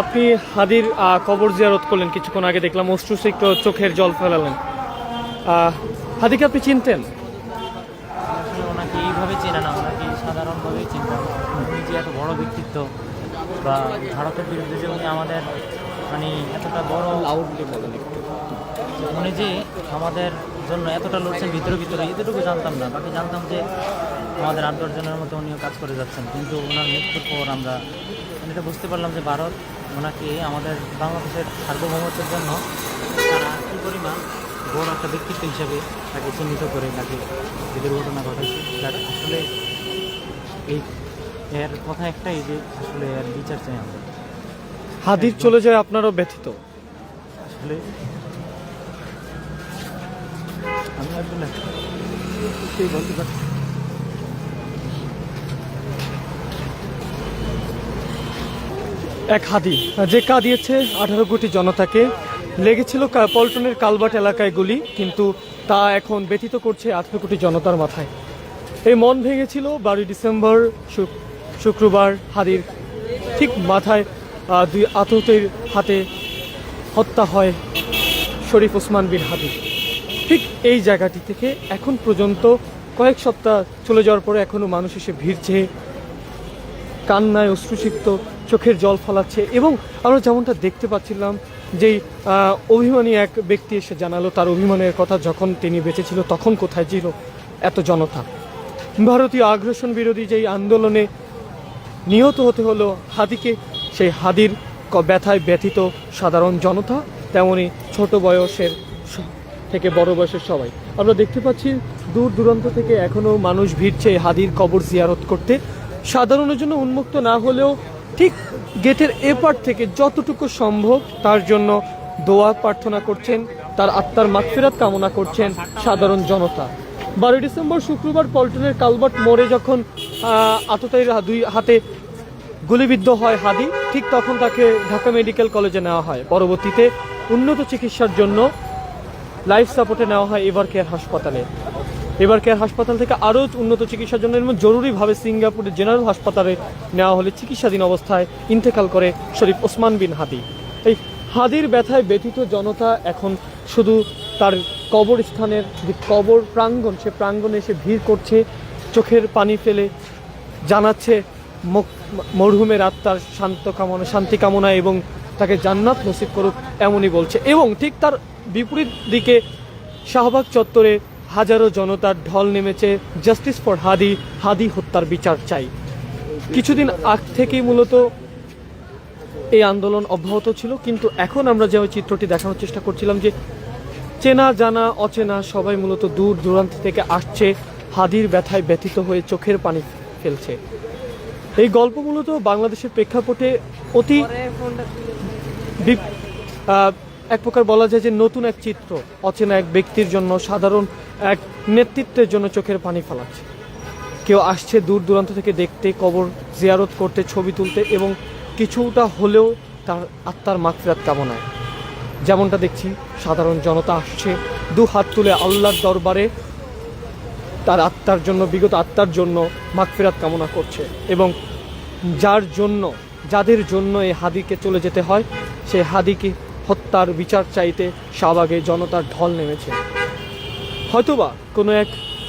আপনি হাদির কবর জিয়ারত করলেন কিছুক্ষণ আগে দেখলাম অশ্রুসিক্ত চোখের জল ফেলালেন। হাদিকে আপনি চিনতেন? ওনাকে এইভাবে চেনে না ওনাকে সাধারণভাবেই চিনতাম উনি যে এত বড় ব্যক্তিত্ব বা ভারতের বিরুদ্ধে যে উনি আমাদের মানে এতটা বড় লাউডলি বলেন উনি যে আমাদের জন্য এতটা লড়ছেন ভিতরে ভিতরে এতটুকু জানতাম না। বাকি জানতাম যে আমাদের আট দশজনের মতো উনিও কাজ করে যাচ্ছেন। কিন্তু ওনার মৃত্যুর পর আমরা মানে এটা বুঝতে পারলাম যে ভারত ওনাকে আমাদের বাংলাদেশের সার্বভৌমত্বের জন্য তারা কী পরিমাণ বড় একটা ব্যক্তিত্ব হিসাবে তাকে চিহ্নিত করে তাকে যে দুর্ঘটনা ঘটেছে যার আসলে এই এর কথা একটাই যে আসলে এর বিচার চাই আমরা। হাদির চলে যায় আপনারও ব্যথিত। আসলে আমি সেই বলতে পারছি। এক হাদি, যে কাঁদিয়েছে আঠারো কোটি জনতাকে। লেগেছিল পল্টনের কালবাট এলাকায় গুলি, কিন্তু তা এখন ব্যথিত করছে আঠারো কোটি জনতার মাথায়। এই মন ভেঙেছিল বারোই ডিসেম্বর শুক- শুক্রবার হাদির ঠিক মাথায় দুই আততের হাতে হত্যা হয় শরীফ ওসমান বিন হাদি। ঠিক এই জায়গাটি থেকে এখন পর্যন্ত কয়েক সপ্তাহ চলে যাওয়ার পরে এখনও মানুষ এসে ভিড়ছে। কান্নায় অশ্রুসিক্ত চোখের জল ফলাচ্ছে এবং আমরা যেমনটা দেখতে পাচ্ছিলাম যেই অভিমানী এক ব্যক্তি এসে জানালো তার অভিমানের কথা যখন তিনি বেঁচে ছিল তখন কোথায় ছিল এত জনতা। ভারতীয় আগ্রাসন বিরোধী যেই আন্দোলনে নিহত হতে হলো হাদিকে, সেই হাদির ব্যথায় ব্যথিত সাধারণ জনতা, তেমনি ছোট বয়সের থেকে বড় বয়সের সবাই। আমরা দেখতে পাচ্ছি দূর দূরান্ত থেকে এখনও মানুষ ভিড়ছে হাদির কবর জিয়ারত করতে। সাধারণের জন্য উন্মুক্ত না হলেও ঠিক গেটের এপার থেকে যতটুকু সম্ভব তার জন্য দোয়া প্রার্থনা করছেন, তার আত্মার মাগফিরাত কামনা করছেন সাধারণ জনতা। বারোই ডিসেম্বর শুক্রবার পল্টনের কালবাট মোড়ে যখন আততায়ীর দুই হাতে গুলিবিদ্ধ হয় হাদি, ঠিক তখন তাকে ঢাকা মেডিকেল কলেজে নেওয়া হয়। পরবর্তীতে উন্নত চিকিৎসার জন্য লাইফ সাপোর্টে নেওয়া হয় এভার কেয়ার হাসপাতালে। এভার কেয়ার হাসপাতাল থেকে আরও উন্নত চিকিৎসার জন্য এবং জরুরিভাবে সিঙ্গাপুরের জেনারেল হাসপাতালে নেওয়া হলে চিকিৎসাধীন অবস্থায় ইন্তেকাল করে শরীফ ওসমান বিন হাদি। এই হাদির ব্যথায় ব্যথিত জনতা এখন শুধু তার কবরস্থানের যে কবর প্রাঙ্গণ, সে প্রাঙ্গণে এসে ভিড় করছে, চোখের পানি ফেলে জানাচ্ছে মরহুমের আত্মার শান্ত কামনা, শান্তি কামনা এবং তাকে জান্নাত নসিব করুক এমনই বলছে। এবং ঠিক তার বিপরীত দিকে শাহবাগ চত্বরে হাজারো জনতার ঢল নেমেছে জাস্টিস ফর হাদি হাদি হত্যার বিচার চাই। কিছুদিন আগ থেকেই মূলত এই আন্দোলন অব্যাহত ছিল, কিন্তু এখন আমরা যে চিত্রটি দেখানোর চেষ্টা করছিলাম যে চেনা, জানা, অচেনা সবাই মূলত দূর দূরান্ত থেকে আসছে, হাদির ব্যথায় ব্যথিত হয়ে চোখের পানি ফেলছে। এই গল্প মূলত বাংলাদেশের প্রেক্ষাপটে অতি এক প্রকার বলা যায় যে নতুন এক চিত্র, অচেনা এক ব্যক্তির জন্য সাধারণ এক নেতৃত্বের জন্য চোখের পানি ফেলাচ্ছে। কেউ আসছে দূর দূরান্ত থেকে দেখতে, কবর জিয়ারত করতে, ছবি তুলতে এবং কিছুটা হলেও তার আত্মার মাগফিরাত কামনায়। যেমনটা দেখছি, সাধারণ জনতা আসছে, দু হাত তুলে আল্লাহর দরবারে তার আত্মার জন্য, বিগত আত্মার জন্য মাগফিরাত কামনা করছে এবং যার জন্য, যাদের জন্য এই হাদিকে চলে যেতে হয়, সেই হাদিকে হত্যার বিচার চাইতে শাহবাগে জনতার ঢল নেমেছে। হয়তোবা কোনো এক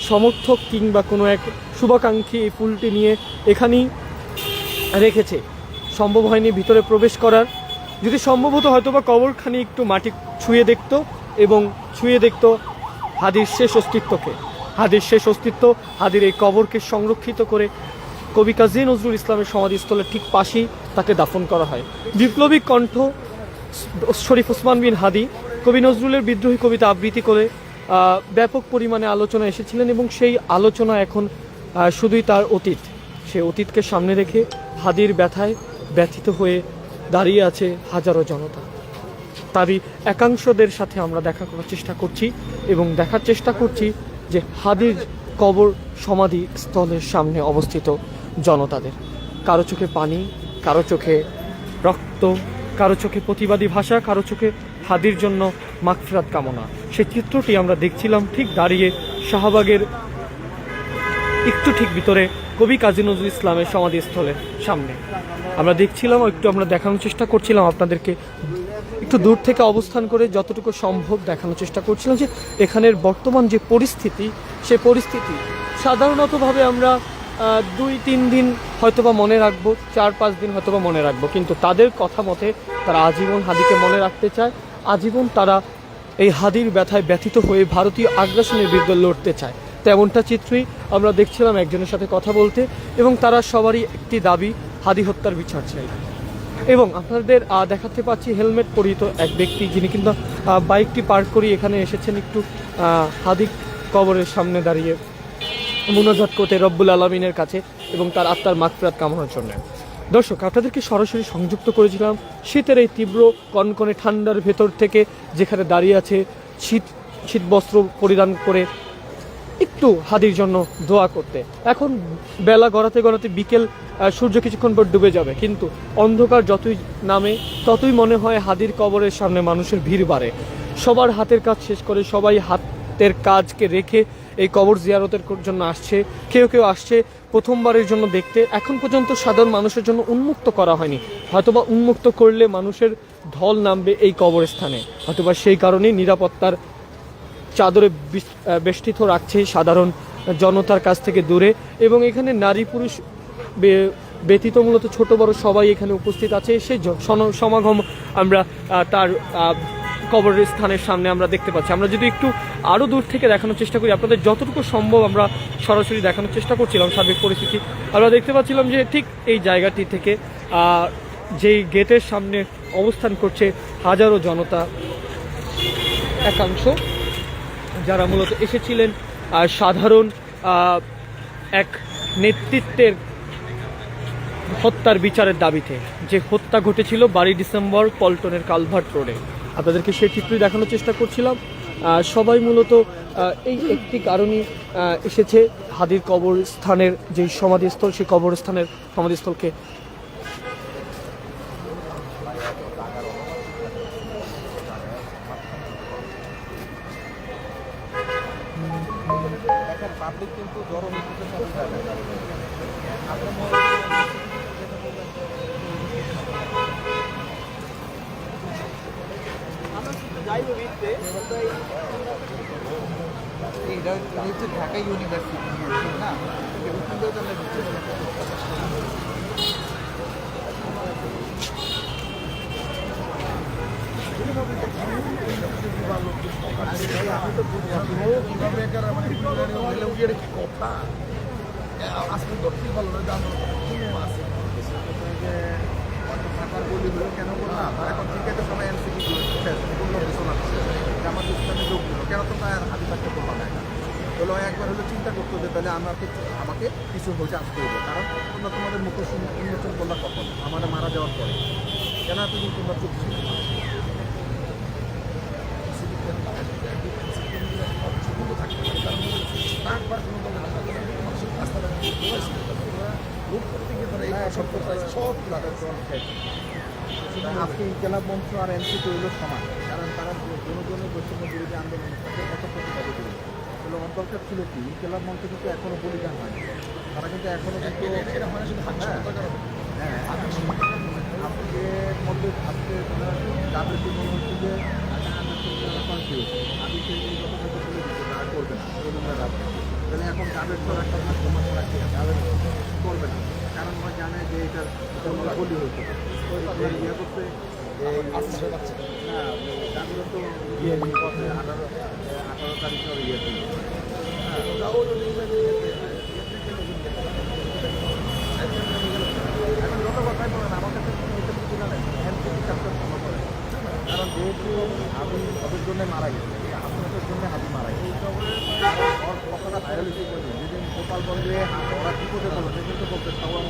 সমর্থক কিংবা কোনো এক শুভাকাঙ্ক্ষী এই ফুলটি নিয়ে এখানেই রেখেছে। সম্ভব হয়নি ভিতরে প্রবেশ করার। যদি সম্ভব হতো হয়তোবা কবরখানি একটু মাটি ছুঁয়ে দেখতো এবং ছুঁয়ে দেখতো হাদির শেষ অস্তিত্বকে। হাদির শেষ অস্তিত্ব, হাদির এই কবরকে সংরক্ষিত করে কবি কাজী নজরুল ইসলামের সমাধিস্থলে ঠিক পাশেই তাকে দাফন করা হয়। বিপ্লবী কণ্ঠ শরীফ ওসমান বিন হাদি কবি নজরুলের বিদ্রোহী কবিতা আবৃত্তি করে ব্যাপক পরিমাণে আলোচনা এসেছিলেন এবং সেই আলোচনা এখন শুধুই তার অতীত। সে অতীতকে সামনে রেখে হাদির ব্যথায় ব্যথিত হয়ে দাঁড়িয়ে আছে হাজারো জনতা। তারই একাংশদের সাথে আমরা দেখা করার চেষ্টা করছি এবং দেখার চেষ্টা করছি যে হাদির কবর সমাধি স্থলের সামনে অবস্থিত জনতাদের। কারও চোখে পানি, কারও চোখে রক্ত, কারও চোখে প্রতিবাদী ভাষা, কারও চোখে হাদির জন্য মাগফিরাত কামনা। সেই চিত্রটি আমরা দেখছিলাম ঠিক দাঁড়িয়ে শাহবাগের একটু ঠিক ভিতরে কবি কাজী নজরুল ইসলামের সমাধিস্থলের সামনে। আমরা দেখছিলাম, একটু আমরা দেখানোর চেষ্টা করছিলাম আপনাদেরকে। একটু দূর থেকে অবস্থান করে যতটুকু সম্ভব দেখানোর চেষ্টা করছিলাম যে এখানের বর্তমান যে পরিস্থিতি, সে পরিস্থিতি সাধারণতভাবে আমরা দুই, তিন দিন হয়তোবা মনে রাখব, চার, পাঁচ দিন হয়তোবা মনে রাখব। কিন্তু তাদের কথা মতে তারা আজীবন হাদিকে মনে রাখতে চায়। আজীবন তারা এই হাদির ব্যথায় ব্যথিত হয়ে ভারতীয় আগ্রাসনের বিরুদ্ধে লড়তে চায়। তেমনটা চিত্রই আমরা দেখছিলাম একজনের সাথে কথা বলতে এবং তারা সবারই একটি দাবি, হাদি হত্যার বিচার চাই। এবং আপনাদের দেখাতে পাচ্ছি হেলমেট পরিহিত এক ব্যক্তি যিনি কিন্তু বাইকটি পার্ক করে এখানে এসেছেন একটু হাদিক কবরের সামনে দাঁড়িয়ে। মুনাজাত করতে রব্বুল আলমিনের কাছে এবং তার আত্মার মাগফিরাত কামনার জন্য। দর্শক, আপনাদেরকে সরাসরি সংযুক্ত করেছিলাম শীতের এই তীব্র কনকনে ঠান্ডার ভেতর থেকে, যেখানে দাঁড়িয়ে আছে শীত শীত বস্ত্র পরিধান করে একটু হাদির জন্য দোয়া করতে। এখন বেলা গড়াতে গড়াতে বিকেল সূর্য কিছুক্ষণ পর ডুবে যাবে, কিন্তু অন্ধকার যতই নামে, ততই মনে হয় হাদির কবরের সামনে মানুষের ভিড় বাড়ে। সবার হাতের কাজ শেষ করে সবাই হাতের কাজকে রেখে এই কবর জিয়ারতের জন্য আসছে, কেউ কেউ আসছে প্রথমবারের জন্য দেখতে। এখন পর্যন্ত সাধারণ মানুষের জন্য উন্মুক্ত করা হয়নি। হয়তোবা উন্মুক্ত করলে মানুষের ঢল নামবে এই কবরস্থানে। হয়তোবা সেই কারণেই নিরাপত্তার চাদরে বেষ্টিত রাখছে সাধারণ জনতার কাছ থেকে দূরে। এবং এখানে নারী পুরুষ ব্যতীত মূলত ছোট বড় সবাই এখানে উপস্থিত আছে। সে সমাগম আমরা তার কবরের স্থানের সামনে আমরা দেখতে পাচ্ছি। আমরা যদি একটু আরও দূর থেকে দেখানোর চেষ্টা করি, আপনাদের যতটুকু সম্ভব আমরা সরাসরি দেখানোর চেষ্টা করছিলাম সার্বিক পরিস্থিতি। আমরা দেখতে পাচ্ছিলাম যে ঠিক এই জায়গাটি থেকে যেই গেটের সামনে অবস্থান করছে হাজারো জনতা, একাংশ। যারা মূলত এসেছিলেন সাধারণ এক নেতৃত্বের হত্যার বিচারের দাবিতে। যে হত্যা ঘটেছিল বারোই ডিসেম্বর পল্টনের কালভার্ট রোডে। আপনাদেরকে সেই চিত্রই দেখানোর চেষ্টা করছিলাম। সবাই মূলত এই একটি কারণই এসেছে হাদির কবরস্থানের যে সমাধিস্থল, সেই কবরস্থানের সমাধিস্থলকে এটা হচ্ছে ঢাকা ইউনিভার্সিটি না ওখান থেকেও তো আমরা ঢুকতে পারি। থাকার বলি হলো কেন করলাম আর এখন আছে সবাই এনসিপি পূর্ণ ঘোষণা করছে জামাত ইসলামে যোগ দিল কেন তো তার হাতে থাকতে করলাম না? হলো একবার হলো চিন্তা করতো যে তাহলে আমাকে আমাকে কিছু হয়েছে আসতে হবে, কারণ তোমরা তোমাদের মুখোশ উন্মোচন করলা কখন? আমাদের মারা যাওয়ার পরে। কেন এতদিন তোমরা চুপ ছিল? আজকে ইনকেলাব মঞ্চ আর এনসিপি হইল সমান। কারণ তারা জনগণের বৈষম্য বিরোধী আন্দোলনের সাথে এত প্রতিবাদী ছিল হলো ওর দরকার ছিল কি? ইনকেলাব মঞ্চ কিন্তু এখনও বলিদান হয়নি তারা কিন্তু এখনও কিন্তু হ্যাঁ হ্যাঁ। আজকে মধ্যে আজকে যাদের কি মনে হচ্ছে যে কনফিউজ আমি সেই কথাটা বলে দিচ্ছি করবে না। রবীন্দ্র তাহলে এখন যাদের তো একটা সমাজ রাখছে যাদের করবে না। কারণ ওরা জানে যে এটা বলি হয়েছে হচ্ছে কি জানেন এনসিপি কাজটা ভালো করে কারণ যেহেতু হাবি হাবির জন্য মারা গেছে এই আপনাদের জন্য হাবি মারা গেছে ওর কথাটা ভাইরাল হয়েছে বলি যেদিন গোপাল বলবে ওরা কি করে বলো সেদিন তো বলতে সবার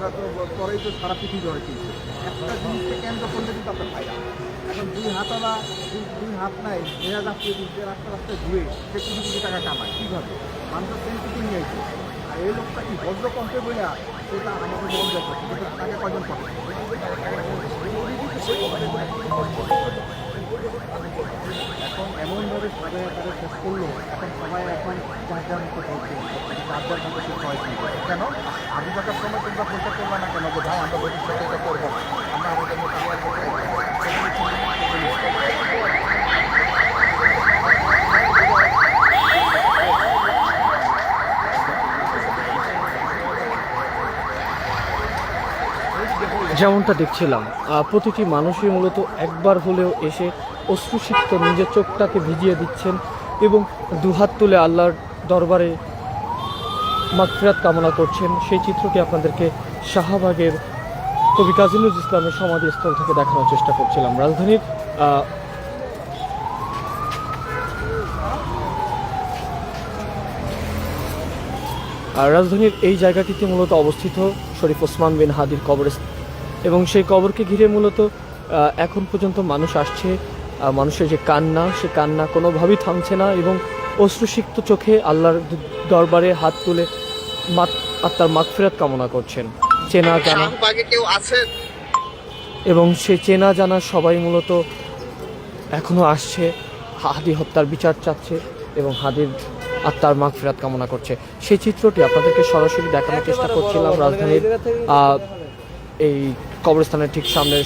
এই তো পরেই তো সারা পৃথিবী কিন্তু একটা জিনিসকে কেন্দ্র করলে কিন্তু আপনার ফায়দা এখন দুই হাতওয়ালা দুই হাত নাই মেয়া যাচ্ছে যে রাস্তা রাস্তায় ঘুরে সে কোটি কোটি টাকা কামায়। কীভাবে? মানুষের সেন্সিটিভ নিয়ে আইছে। আর এই লোকটা কি বজ্র কণ্ঠে বলে সেটা আমাদের মন যাচ্ছে তাকে কয়জন পাবে এখন এমনভাবে সবাই শেষ করল, এখন সবাই এখন মতো মতো সে কেন? আবু থাকার সময় তোমরা করবে না কেন আমরা ভবিষ্যতে এটা করব আমরা আমাদের মতো যেমনটা দেখছিলাম প্রতিটি মানুষই মূলত একবার হলেও এসে অশ্রুসিক্ত নিজের চোখটাকে ভিজিয়ে দিচ্ছেন এবং দুহাত তুলে আল্লাহর দরবারে মাগফিরাত কামনা করছেন। সেই চিত্রটি আপনাদেরকে শাহবাগের কবি কাজী নজরুল ইসলামের সমাধিস্থল থেকে দেখানোর চেষ্টা করছিলাম। রাজধানীর আর রাজধানীর এই জায়গাটিতে মূলত অবস্থিত শরীফ ওসমান বিন হাদির কবর এবং সেই কবরকে ঘিরে মূলত এখন পর্যন্ত মানুষ আসছে মানুষের যে কান্না সে কান্না কোনোভাবেই থামছে না এবং অশ্রুসিক্ত চোখে আল্লাহর দরবারে হাত তুলে মাত আত্মার মাগফিরাত কামনা করছেন। চেনা জানা কেউ আছেন? এবং সে চেনা জানা সবাই মূলত এখনও আসছে। হাদি হত্যার বিচার চাচ্ছে এবং হাদির আত্মার মাগফিরাত কামনা করছে। সেই চিত্রটি আপনাদেরকে সরাসরি দেখানোর চেষ্টা করছিলাম রাজধানীর আহ, এই কবরস্থানের ঠিক সামনে